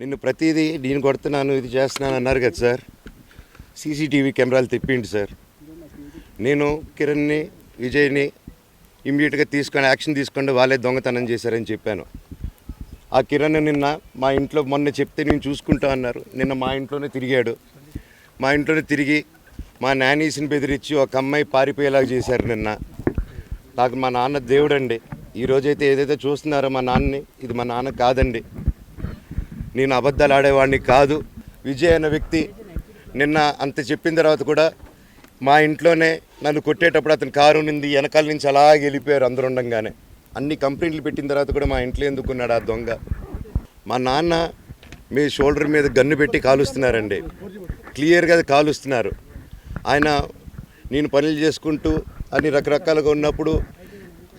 నిన్ను ప్రతిదీ నేను కొడుతున్నాను ఇది చేస్తున్నాను అన్నారు కదా సార్. సీసీటీవీ కెమెరాలు తెప్పిండి సార్. నేను కిరణ్ని విజయ్ని ఇమ్మీడియట్గా తీసుకొని యాక్షన్ తీసుకోండి వాళ్ళే దొంగతనం చేశారని చెప్పాను. ఆ కిరణ్ నిన్న మా ఇంట్లో మొన్న చెప్తే నేను చూసుకుంటా అన్నారు. నిన్న మా ఇంట్లోనే తిరిగాడు. మా ఇంట్లోనే తిరిగి మా నానీస్ని బెదిరించి ఒక అమ్మాయి పారిపోయేలాగా చేశారు నిన్న. నాకు మా నాన్న దేవుడండి. ఈ రోజైతే ఏదైతే చూస్తున్నారో మా నాన్నని ఇది మా నాన్న కాదండి. నేను అబద్ధాలు ఆడేవాడిని కాదు. విజయ్ అనే వ్యక్తి నిన్న అంత చెప్పిన తర్వాత కూడా మా ఇంట్లోనే నన్ను కొట్టేటప్పుడు అతని కారు నింది వెనకాల నుంచి అలా వెళ్ళిపోయారు అందరు ఉండగానే. అన్ని కంప్లైంట్లు పెట్టిన తర్వాత కూడా మా ఇంట్లో ఎందుకున్నాడు ఆ దొంగ? మా నాన్న మీ షోల్డర్ మీద గన్ను పెట్టి కాలుస్తున్నారండి. క్లియర్గా కాలుస్తున్నారు. ఆయన నేను పనులు చేసుకుంటూ అన్ని రకరకాలుగా ఉన్నప్పుడు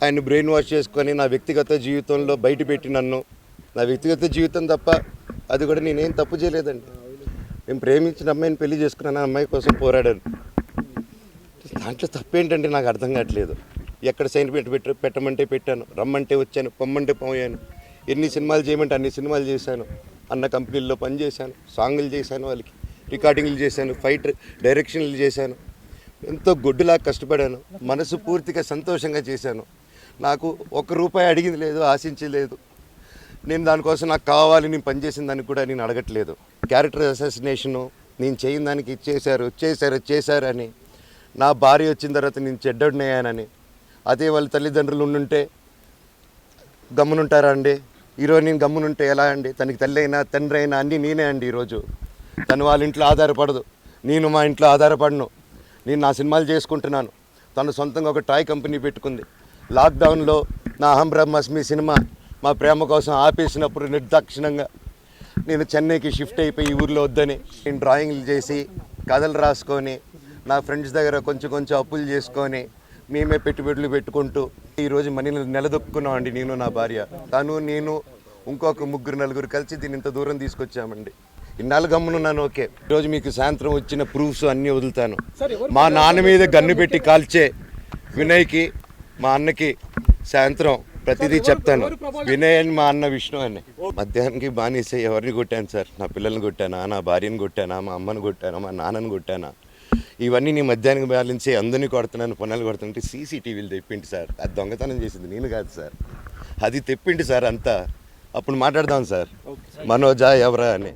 ఆయన బ్రెయిన్ వాష్ చేసుకొని నా వ్యక్తిగత జీవితంలో బయట పెట్టి నన్ను నా వ్యక్తిగత జీవితం తప్ప అది కూడా నేనేం తప్పు చేయలేదండి. నేను ప్రేమించిన అమ్మాయిని పెళ్ళి చేసుకున్నాను అమ్మాయి కోసం పోరాడాను. దాంట్లో తప్పేంటంటే నాకు అర్థం కావట్లేదు. ఎక్కడ సైన్ పెట్టి పెట్ట పెట్టమంటే పెట్టాను రమ్మంటే వచ్చాను పొమ్మంటే పోయాను. ఎన్ని సినిమాలు చేయమంటే అన్ని సినిమాలు చేశాను. అన్న కంపెనీల్లో పనిచేశాను సాంగులు చేశాను వాళ్ళకి రికార్డింగ్లు చేశాను ఫైట్ డైరెక్షన్లు చేశాను. ఎంతో గొడ్డులా కష్టపడాను మనసు పూర్తిగా సంతోషంగా చేశాను. నాకు ఒక్క రూపాయి అడిగింది లేదు ఆశించలేదు నేను దానికోసం నాకు కావాలి నేను పనిచేసిన దానికి కూడా నేను అడగట్లేదు. క్యారెక్టర్ అసాసినేషను నేను చేయని దానికి ఇచ్చేశారు చేశారు చేశారని నా భార్య వచ్చిన తర్వాత నేను చెడ్డడినయ్యానని. అదే వాళ్ళ తల్లిదండ్రులు ఉండుంటే గమ్మునుంటారా అండి? ఈరోజు నేను గమ్మునుంటే ఎలా అండి? తనకి తల్లి అయినా తండ్రి అయినా అన్నీ నేనే అండి ఈరోజు. తను వాళ్ళ ఇంట్లో ఆధారపడదు. నేను మా ఇంట్లో ఆధారపడను. నేను నా సినిమాలు చేసుకుంటున్నాను. తను సొంతంగా ఒక టాయ్ కంపెనీ పెట్టుకుంది. లాక్డౌన్లో నా అహం బ్రహ్మస్మి సినిమా మా ప్రేమ కోసం ఆపేసినప్పుడు నిర్దాక్షిణంగా నేను చెన్నైకి షిఫ్ట్ అయిపోయి ఈ ఊర్లో వద్దని నేను డ్రాయింగ్లు చేసి కథలు రాసుకొని నా ఫ్రెండ్స్ దగ్గర కొంచెం కొంచెం అప్పులు చేసుకొని మేమే పెట్టుబడులు పెట్టుకుంటూ ఈరోజు మనీని నిలదొక్కున్నామండి నేను నా భార్య. తను నేను ఇంకొక ముగ్గురు నలుగురు కలిసి దీన్ని ఇంత దూరం తీసుకొచ్చామండి. ఇన్నాళ్ళు గమ్మునున్నాను ఓకే. ఈరోజు మీకు సాయంత్రం వచ్చిన ప్రూఫ్స్ అన్నీ వదులుతాను. మా నాన్న మీద గన్ను పెట్టి కాల్చే వినయ్కి మా అన్నకి సాయంత్రం ప్రతిదీ చెప్తాను. వినయ్ అని మా అన్న విష్ణు అని. మధ్యాహ్నానికి బానిస ఎవరిని కొట్టాను సార్? నా పిల్లల్ని కొట్టానా? నా భార్యని కొట్టానా? మా అమ్మని కొట్టానా? మా నాన్నని కొట్టానా? ఇవన్నీ నీ మధ్యాహ్నం బ్యాలెన్స్ అందరినీ కొడుతున్నాను పనులు కొడుతుంటే సీసీటీవీలు తెప్పింటి సార్. అది దొంగతనం చేసింది నేను కాదు సార్. అది తెప్పింటి సార్ అంతా. అప్పుడు మాట్లాడదాం సార్. మనోజా ఎవరా అని.